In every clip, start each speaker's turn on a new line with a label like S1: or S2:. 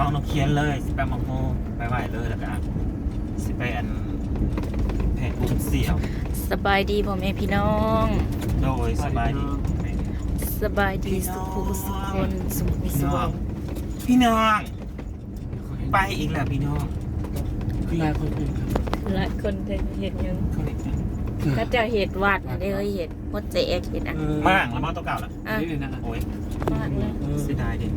S1: น้องน้องเขียนเลยสิไปหมองโมไปไหวเลยแล้วก็สิไปอันแผ่กุ้งเสี่ยว
S2: สบายดีพ่อแม่พี่น้อง
S1: โดยสบายดี
S2: สบายดีสุขุสุขคนสุขสุข
S1: พี่น้อง ไปอีกแล้วพี่น้อง
S3: คือลายคนอื่นครับ
S2: หลายคนจะเห็นยัง
S1: เขาเด็กจัง
S2: ถ้าจะเห็ดวัดได้เลยเห็ดมดเจ๊กเห็ดอะ
S1: มากแล้วมอตัวเก่าละ
S2: อะ
S3: นี่เลยนะ
S1: โอ้ย
S2: มากเลย
S1: เสียดายดิ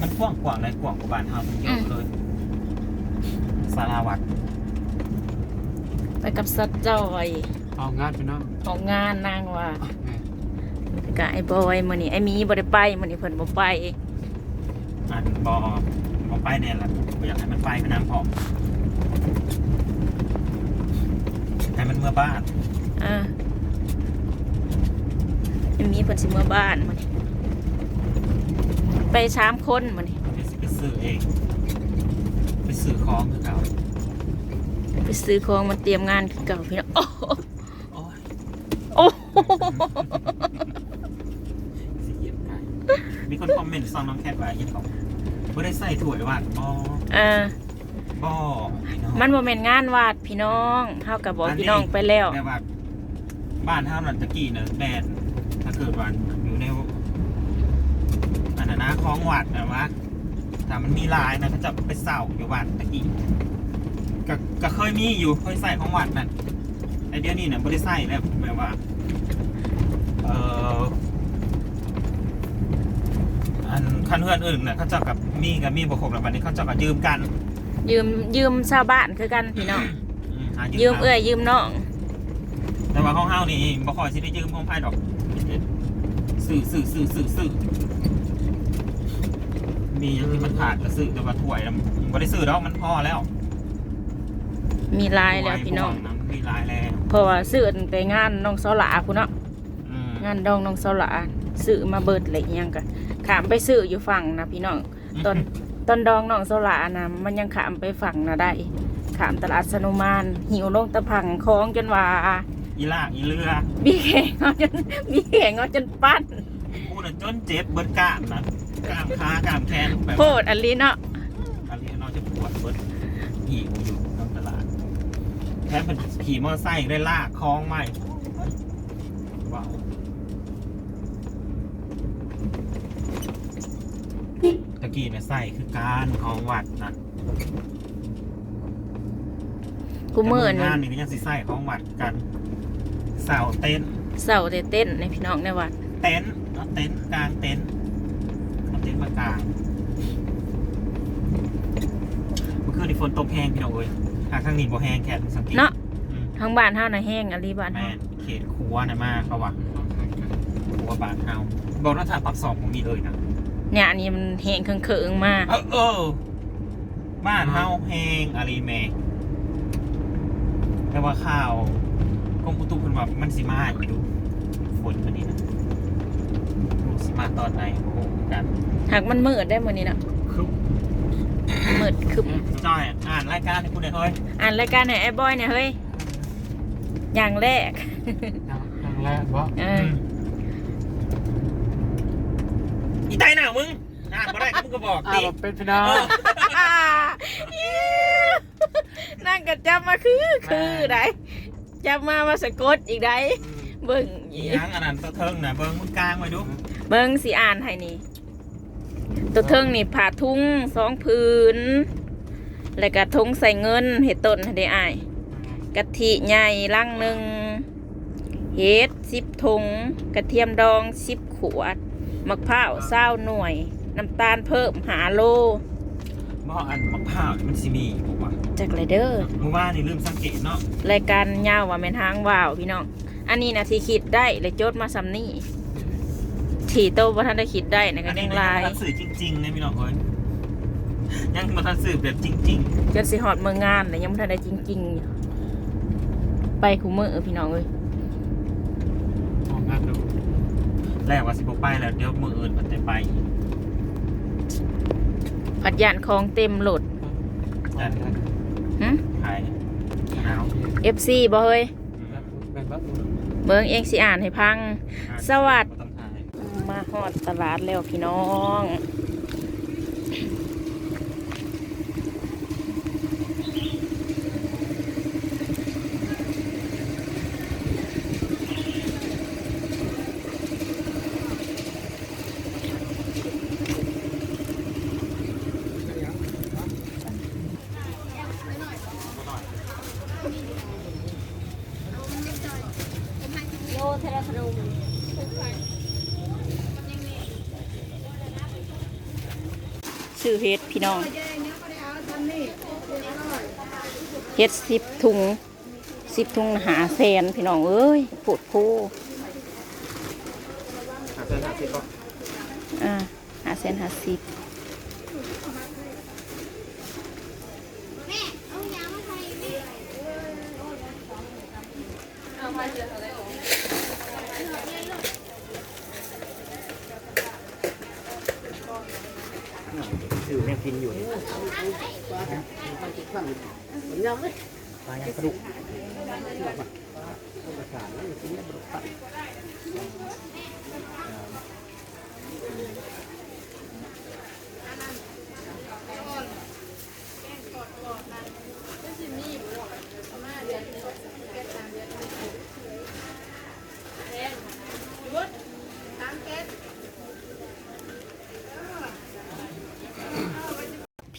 S1: มันกว้างกว่างเลยกว่างกว่าบ้านเฮาเยอะเลยสาราวัด
S2: ไปกับสัตว์จอย
S3: เอางานไปน้อง
S2: ของงานนางว่า
S3: แม่
S2: กับไอ้บอยมื้อนี้ไอ้หมีบ่ได้ไปมื้อนี้เพิ่นบ่ไป
S1: อันบอบอไปเนี่ยแหละบ่อยากให้มันไปพน้ำพอให้มันเมื่อบ้าน
S2: อะไอ้หมีเพิ่นสิเมื่อบ้านมื้อนี้ ไปสามคนมื้อนี้
S1: ไปซื้อไปซื้อเอง ไปซื้อของคือเก่า
S2: ไปซื้อของมาเตรียมงานคือเก่าพี่น้องโอ้โห
S1: โอ้ย
S2: โอ้โห
S1: สิเหยียบไก่มีคนคอมเมนต์ซองน้องแคทไว้ยังบอกไม่ได้ใส่ถ้วยวัดบอ
S2: อ่า
S1: บอพี่อง
S2: มันโมเมนงานวาดพี่น้องเท่ากับบอกพี่น้องไปแล้ว
S1: แต่ว่าบ้านห้ามนันตะกี้เนอะแบนถ้าเกิดวัน อยู่ในอันนั้นนะคลองวัดนะวะถ้ามันมีลายนะเขาจะไปเสาอยู่วัดตะกี้ก็ก็เคยมีอยู่เคยใส่ของวัดนั่นไอเดียวนี้เนี่ยไม่ได้ใส่แล้วแบบว่า เอออันคันเพื่อนอื่นเนี่ยเขาเจะกับมีกับมีบกครบแล้ววันนี้เขาเจะกับยืมกัน
S2: ยืมยืมชาวบ้านคือกันพี่น้อง
S1: อืหา
S2: ยืมาเอ้ยยืมน้อง
S1: แต่ว่าห้องเฮานี่บ่ค่อยสิได้ยืมห้องไพ่ดอกสื่อสื่อสื่อสื่อสื่อ มีอย่างที่มันขาดก็สื่อแต่ว่าถ้วยน่ะบ่ได้สื่อดอกมันพอแล้ว
S2: มีลายแล้วพี่น้อง
S1: ถ้วยมีลายแล้ว
S2: เพราะว่าซื้อตั้งแต่งานน้องเสาหลาคุณเนาะ
S1: อืม
S2: งานดองน้องเสาหลาซื้อมาเบิดอะไรอิหยังกันขามไปซื้ออยู่ฝั่งนะพี่น้องตอนตอนดองน้องเสาหลานะมันยังขามไปฝั่งนะได้ขามตลาดสนุมาน หิวลงตะพังคล้องจนว่า
S1: อีลากอีเรือ
S2: มีแข่งเอาจนมีแข่งเอาจนปั้น
S1: พูดน่ะจนเจ็บเบิดกล้ามนะ กล้ามขากล้ามแขนแบบ
S2: โพดอันนี้เนาะ
S1: อันนี้นอกจากปวดเบิดหิวอยู่ตามตลาดแถมเป็นขี่มอเตอร์ไซค์ได้ลากคล้องใหม่ว้าวตะกี้เนี่ยใส่คือการของวัดนะ
S2: กูเมื่อ
S1: แต่
S2: นี่
S1: งานนี่ก็ยังสิใส่ของวัดกันเสาเต็นท์
S2: เสาแต่เต้นในพี่น้องในวัด
S1: เต็นท์เอาเต็นท์กลางเต็นท์เอาเต็นท์มากลางเมื่อคืนนี่ฝนตกแห้งพี่น้องเอ้ยทางข้างนี้บ่แห้งแค่สังเกต
S2: เนาะ
S1: อืม
S2: ทางบ้านเฮาน่ะแห้งอะลีบ้าน
S1: แม่
S2: เฮาน
S1: เขตครัวนะมากเขาว่าครัวบานเฮาบอกว่าถ้าปักสองผมมีเลยนะ
S2: เนี่ยอันนี้มันแห้งเคืองๆมา
S1: เออเออบ้านเฮาแห้งอะไรแม่แต่ว่าข้าวกรมอุตุเพิ่นว่ามันสิมาอยู่ดูฝนตัวนี้นะรู้สิ มาตอนไหนโอ้โหกัน
S2: หากมันมืดได้มื้อนี้เนาะ
S1: คือ
S2: มืดคึม
S1: จอยอ่านรายการให้คุณหน่อยเฮ้ย
S2: อ่านรายการไหนไอ้บอยเนี่ยเฮ้ยอย่างแรก
S3: ครั้งแรกว่า
S2: เอ
S1: อื
S2: อ
S1: มอีไตหน่ามึงอ่านมาได้ก็มึงก็บอก
S3: อ่า
S1: ดิ
S3: เป็นพี่น้อง
S2: นั่งกับจำมาคือคือได้จำมามาสะกดอีกได้ เบิ่ง
S1: อีหยังอันนั้นตัวเทิงน่ะเบิ้งมึงกลางไว้ดู
S2: เบิ่งสิอ่านให้นี่ ตัวเทิงนี่ผ่าทุงสองผืนแล้วก็ทุงใส่เงินเห็ดต้นให้ได้อ้ายกะทิใหญ่ลังหนึ่งเห็ดสิบถุงกระเทียมดองสิบขวดมะพร้าวเศร้าหน่วย น้ำตาลเพิ่มหาโล
S1: บ่อันมะพร้าวนี่มันสิมีบอกว่า
S2: จากไรเด้อ
S1: เมื่อวานนี่ลืมสังเกตเนาะ
S2: รายการยาวว่าเป็นทางว่าวพี่น้อง อันนี้นะที่คิดได้เลยจดมาซ้ำนี่ที่โตว่าท่านได้คิดได้นะก็
S1: อันนี้
S2: ยัง
S1: ยั
S2: ลางย
S1: บ่ทันสื่อจริงๆนะพี่น้องเอ้ยยังมาทันสื่อแบบจริง
S2: จนสิหอดเมืองงานแต่ยังไม่ทันได้จริงๆอยู่ไปคูมือพี่น้องเอ้ย
S3: ออกงานดู
S1: ๆแรกว่าสิบไปแล้วเดี๋ยวมืออื่นมันจะไปอีก
S2: ผัดยานคลองเต็มโหลด
S3: งานกัน
S2: หึ
S1: ขายเอา
S2: FC บ่เฮ้ย
S3: เป็นแบบ
S2: เบิ่งเองสิอ่านให้พัง สวัสดี
S1: บ่ต้องถ่าย
S2: มาฮอดตลาดแล้วพี่น้อง ซื้อเฮ็ดพี่น้องเฮ็ดสิบถุงสิบถุงหาแสนพี่น้องเอ้ยปวดโพ
S1: หาเส้นหาสิบก็
S2: อ่าหาแสนหาสิบ
S1: อยู่เนี่ยกินอยู่นี่ปลายังกระดูก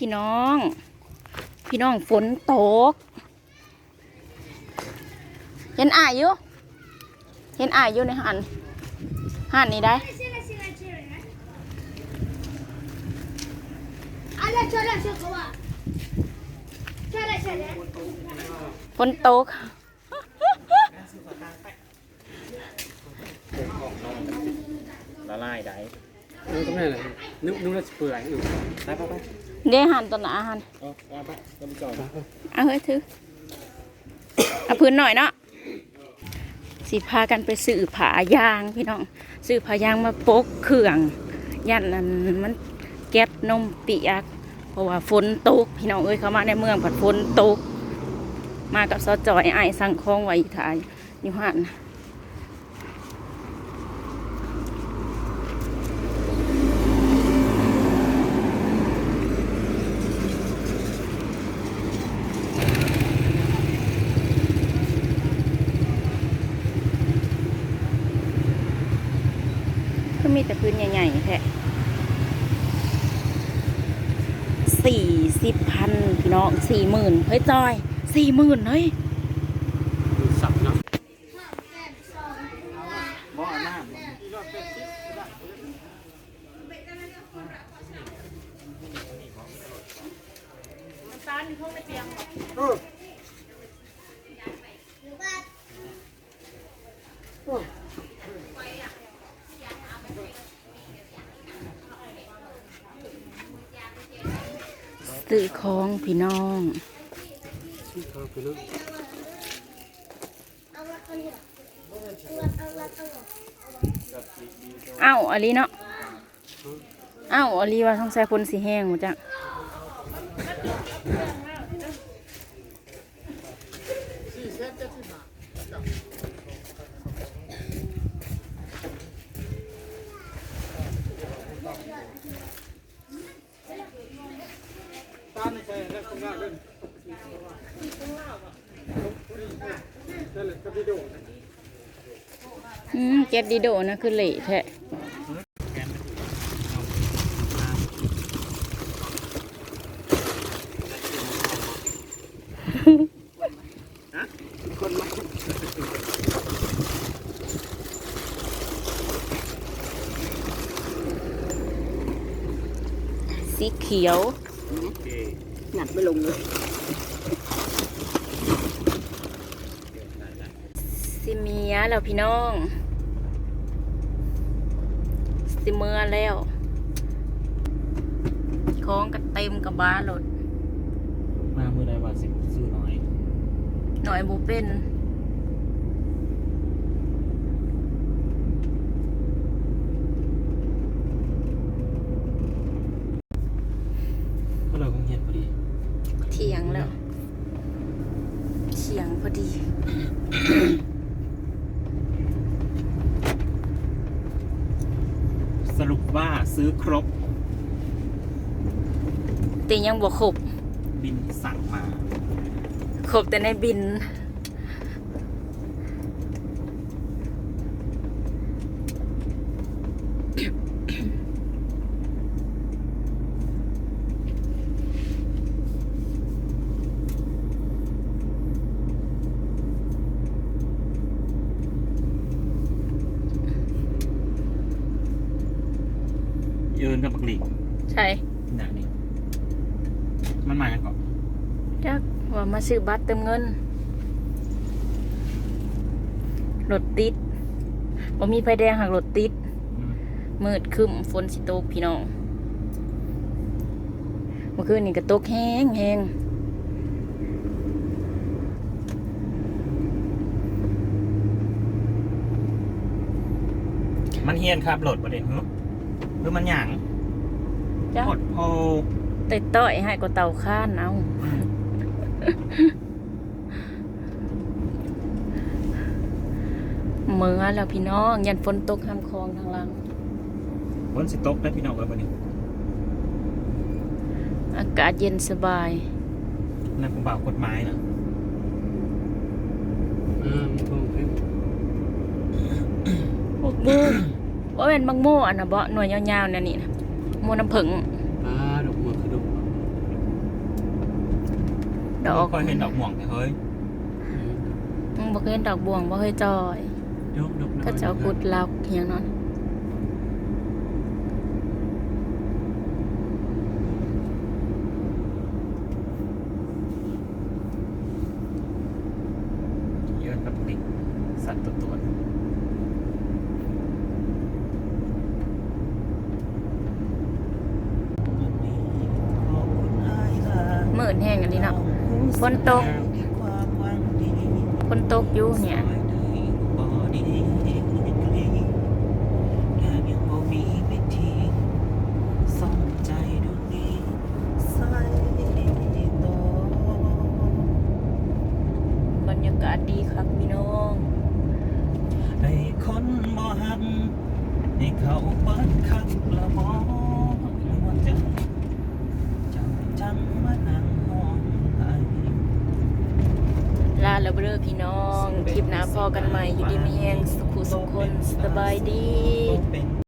S2: พี่น้อง พี่น้องฝนตก เห็นอ่ายอยู่เห็นอ่ายอยู่ในหันหันนี่ได้
S4: Ala chala shakawa. Chala chala.
S2: ฝนตก
S1: ละลายได้
S3: นี่ก็ไม่เลยนึกนึกว่าจะเปื่อยอยู่
S1: ได้ปะไป
S2: เด้หันตอนหนาหัน
S1: เอาเอาไปก็ไปจอด
S2: เอาเฮ้ยถือเอาพื้นหน่อยเนาะสิพากันไปซื้อผายางพี่น้องซื้อผายางมาปกเครื่องยันนั้นมันแก๊สนมเปียกเพราะว่าฝนตกพี่น้องเอ้ยเขามาในเมืองผัดฝนตกมากับซอจอยไอ้ายสั่งของไว้ถ่ายอยู่หันก็ มีแต่พื้นใหญ่ๆแท้สี่สิบพันพี่น้องสี่หมื่นเฮ้ยจอยสี่หมื่นเฮ้ย
S3: สับเนาะ
S1: บ่อน้ำ
S2: ซื้อของพี่น้อง
S3: เขาคือนึก
S2: เอ้าอลีเนาะเอ้าอลีว่าต้องใส่คนสีแห้งหมดจ้ะ
S3: เล่นนั่นแหละกับวิดีโอ
S2: อืมเจ็ดดีโดนะคือเละแท้สีเขียว หนักไม่ลงเลยสิเมียแล้วพี่น้อง สิเมื่อแล้วของก็เต็มกับบ้านรถ
S1: มามือใดว่าสิซื้อหน่อย
S2: หน่อยบูเป็น
S1: ก็เลยคงเห็นพอดี
S2: เถียงแล้วเถียงพอดี
S1: สรุปว่าซื้อครบ
S2: แต่ยังบ่ครบ
S1: บินสั่งมา
S2: ครบแต่ในบิน
S1: ยินกับบักหลีก
S2: ใช่
S1: หนักนี่มันมาอย่างก่อน
S2: จักว่ามาซื้อบัตรเติมเงินรถติดบ่มีไฟแดงหักรถติด
S1: อืม
S2: มืดครึ้มฝนสิตกพี่น้องเมื่อคืนนี่ก็ตกแห้งแห้ง
S1: มันเฮียนครับโหลดประเด็นฮึ คือมันหยัง
S2: จ้ะ
S1: กดโพ
S2: ต่อยต่อยให้ก็เต่าข้านเอาเมื่อแล้วพี่น้อง ยันฝนตกห้ามคลองทางหลัง
S1: ฝนสิตกได้พี่น้องเอ้ยวันนี้
S2: อากาศเย็นสบาย
S1: นั่นผมบ่าวกฎหมายนะ
S3: อ่ามีความเพิ่ม
S2: พวก บูว่าเป็นบางโม่อันนะเบาะหน่วยยาวๆนั่นนี่นะโม่น้ำผึ้ง
S3: อ่าดอกบัวคือดอก
S2: ดอก
S1: เคยเห็นดอกม่วงแต่เฮ้ย
S2: มึงบอกเห็นดอกบวงบ่เคยจอย
S3: ดอกดอกน้อย
S2: ก็จะเอากุดลักอย่างนั้น
S1: เยอะกับติดสัตว์ตัวตัว
S2: มืด แห้งอันนี้เนาะฝนตกฝนตกอยู่เนี่ยบรรยากาศดีครับพี่น้อง
S1: ให้คนบ่หักให้เขาเปิดคักละบ่ว่าจะจังจังมานั่งไห้
S2: ลาแล้วเบ้อพี่น้อง คลิปหน้าพอกันใหม่อยู่ดีมีแหงสุขุสุขคนสบายดี